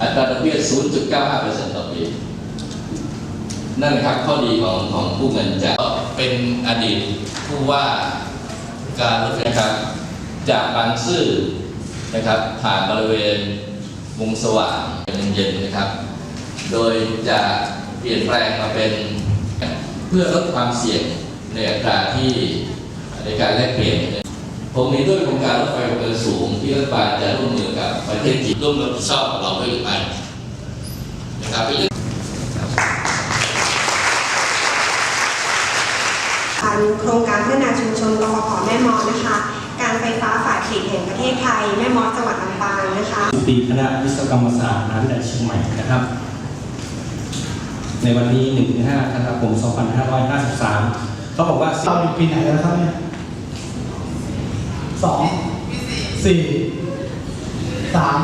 อัตราดอกเบี้ย 0.95%ต่อปีนั่นครับข้อดีของของผู้เงินจะเป็นอดีตผู้ว่าการรถไฟครับจากบางซื่อนะครับผ่านบริเวณวงสว่างเป็นเย็นๆนะครับ โดยจะเปลี่ยนแปลงมาเป็นเพื่อลดความเสี่ยงในอัตราที่ในการแลกเปลี่ยนผมเห็นด้วยโครงการรถไฟความเร็วสูงที่รัฐบาลจะร่วมมือ ประเทศจีนร่วมรับผิดชอบกับเราด้วยหรือไม่นะครับเป็นเรื่องผ่านโครงการพัฒนาชุมชนกฟผแม่มอนะคะ การไฟฟ้าฝ่ายผลิตแห่งประเทศไทย แม่มอจังหวัดลำปางนะคะปีคณะวิศวกรรมศาสตร์มหาวิทยาลัยเชียงใหม่นะครับ ในวันนี้1-5ธันวาคม2553เขาบอกว่าเราอยู่ปีไหนแล้วครับเนี่ยสองสี่ สาม